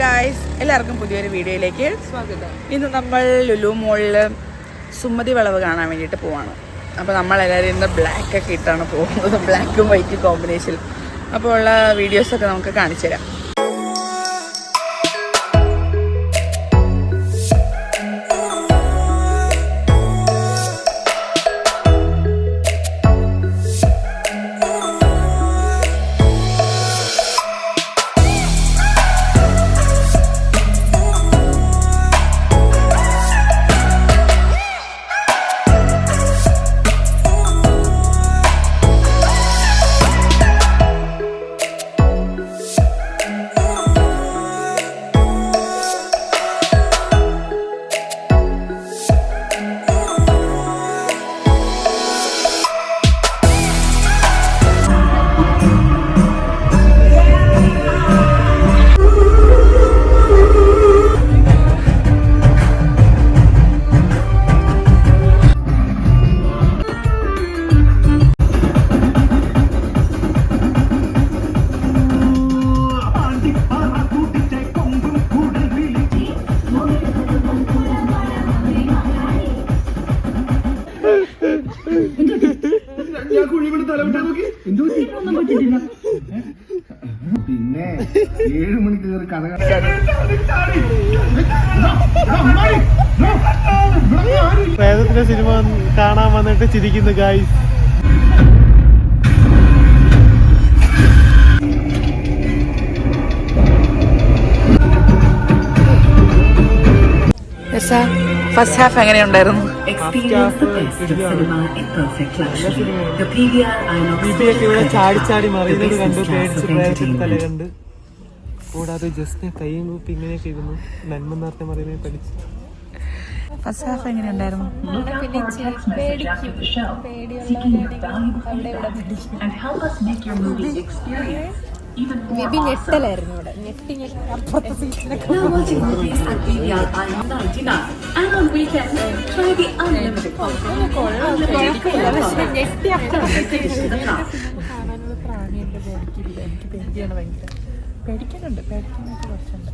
Guys എല്ലാവർക്കും പുതിയൊരു വീഡിയോയിലേക്ക് സ്വാഗതം. ഇന്ന് നമ്മൾ ലുലു മോളിൽ സുമതി വളവ് കാണാൻ വേണ്ടിയിട്ട് പോവാണ്. അപ്പോൾ നമ്മളെല്ലാവരും ഇന്ന് ബ്ലാക്ക് ഒക്കെ ഇട്ടാണ് പോകുന്നത്. ബ്ലാക്കും വൈറ്റും കോമ്പിനേഷൻ അപ്പോൾ ഉള്ള വീഡിയോസൊക്കെ നമുക്ക് കാണിച്ചു തരാം പിന്നെ ഏഴ് മണിക്ക് കയറി കഥ പ്രേതത്തിന്റെ സിനിമ കാണാൻ വന്നിട്ട് ചിരിക്കുന്നു ഗായ്സ് ഫസ്റ്റ് ഹാഫ് എങ്ങനെയുണ്ടായിരുന്നു? ഇവിടെ ചാടി ചാടി മറിയുന്നത് കണ്ടു പേടിച്ച് പ്രേതത്തിന്റെ തല. കണ്ട് കൂടാതെ ജസ്റ്റ് കൈയും കൂപ്പി ഇങ്ങനെയൊക്കെ ഇരുന്നു നന്മ നേരത്തെ മറിയുന്നത് പഠിച്ചു ഫസ്റ്റ് ഹാഫ് അവിടെ even more ബേബി ഞെട്ടലായിരുന്നു ഇവിടെ ഞെട്ടി ഞെട്ടി അപ്പുറത്തെ സീറ്റിലൊക്കെ കാണാനുള്ള പ്രാണിയുണ്ട് പേടിക്കില്ല എനിക്ക് പേടിയാണ് ഭയങ്കര പേടിക്കുന്നുണ്ട് പേടിക്കാനൊക്കെ കുറച്ചുണ്ട്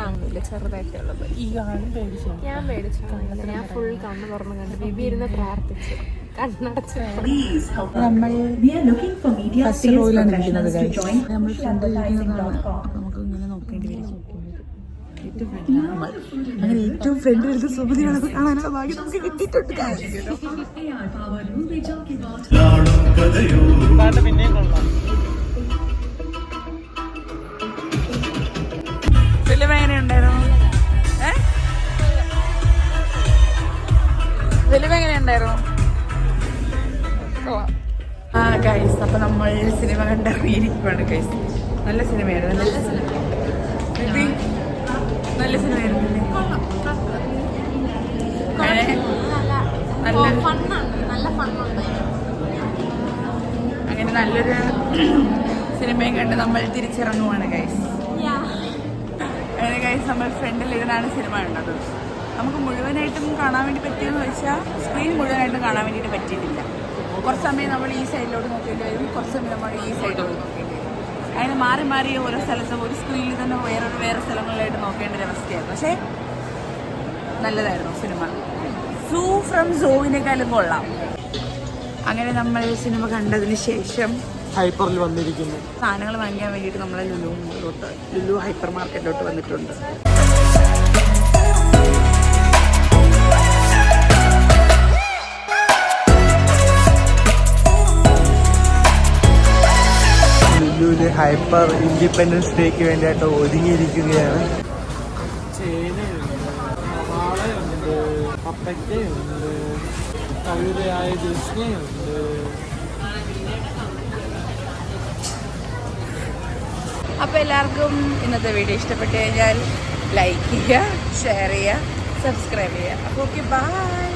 ആണില്ല ചെറുതായിട്ടേ ഉള്ളത് ഈ ആളും പേടിച്ചു ഞാൻ ഞാൻ ഫുൾ കണ്ണ് തുറന്ന് കണ്ട് ബേബി ഇരുന്ന് പ്രാർത്ഥിച്ചു. നമ്മൾ ഫസ്റ്റ് റോയിലാണ് ഇരിക്കുന്നത് നമ്മൾ ഫ്രണ്ടിൽ ഇരിക്കുന്നതാണ് advertising.com. നമുക്ക് ഇങ്ങനെ നോക്കേണ്ടി വരും ഏറ്റവും ഫ്രണ്ടിലാണ്. അങ്ങനെ ഏറ്റവും ഫ്രണ്ടിൽ വരുന്ന സുമതി വളവ് കാണാനുള്ള ഭാഗ്യം നമുക്ക് കിട്ടിയിട്ടുണ്ട്. പിന്നെയും കൊള്ളാം എങ്ങനെയുണ്ടായിരുന്നു ഏ? ഫിലിം എങ്ങനെയുണ്ടായിരുന്നു കൊള്ളാം. ആ ഗൈസ് അപ്പൊ നമ്മൾ സിനിമ കണ്ടിരിക്കുവാണ് ഗൈസ് നല്ല സിനിമയായിരുന്നു നല്ല സിനിമ നല്ല അങ്ങനെ നല്ലൊരു സിനിമയും കണ്ട് നമ്മൾ തിരിച്ചിറങ്ങുവാണ് ഗൈസ് അങ്ങനെ ഗൈസ് നമ്മൾ ഫ്രണ്ടിൽ ഇരുന്നാണ് സിനിമ കണ്ടത്. നമുക്ക് മുഴുവനായിട്ടും കാണാൻ വേണ്ടി പറ്റിയെന്ന് വെച്ചാൽ സ്ക്രീൻ മുഴുവനായിട്ടും കാണാൻ വേണ്ടിയിട്ട് പറ്റിയിട്ടില്ല. കുറച്ച് സമയം നമ്മൾ ഈ സൈഡിലോട്ട് നോക്കേണ്ടി വരും. കുറച്ച് സമയം നമ്മൾ ഈ സൈഡിലോട്ട് നോക്കേണ്ടി വരും. അങ്ങനെ മാറി മാറി ഓരോ സ്ഥലത്തും ഒരു സ്ക്രീനിൽ തന്നെ വേറെ വേറെ സ്ഥലങ്ങളിലായിട്ട് നോക്കേണ്ട ഒരു അവസ്ഥയായിരുന്നു പക്ഷേ നല്ലതായിരുന്നു സിനിമ. സൂ ഫ്രം സോവിനേക്കാളും കൊള്ളാം. അങ്ങനെ നമ്മൾ സിനിമ കണ്ടതിന് ശേഷം ഹൈപ്പറിൽ വന്നിരിക്കുന്നു. സാധനങ്ങൾ വാങ്ങിക്കാൻ വേണ്ടിയിട്ട് നമ്മൾ ലുലു മോളിലോട്ട് ലുലു ഹൈപ്പർ മാർക്കറ്റിലോട്ട് വന്നിട്ടുണ്ട്. ഹൈപ്പർ ഇൻഡിപെൻഡൻസ് ഡേക്ക് വേണ്ടിയിട്ട് ഒരുങ്ങിയിരിക്കുകയാണ്. ജിസ്നയുണ്ട് അപ്പോൾ എല്ലാവർക്കും ഇന്നത്തെ വീഡിയോ ഇഷ്ടപ്പെട്ട് കഴിഞ്ഞാൽ ലൈക്ക് ചെയ്യുക ഷെയർ ചെയ്യുക സബ്സ്ക്രൈബ് ചെയ്യുക. അപ്പോൾ ഓക്കെ ബൈ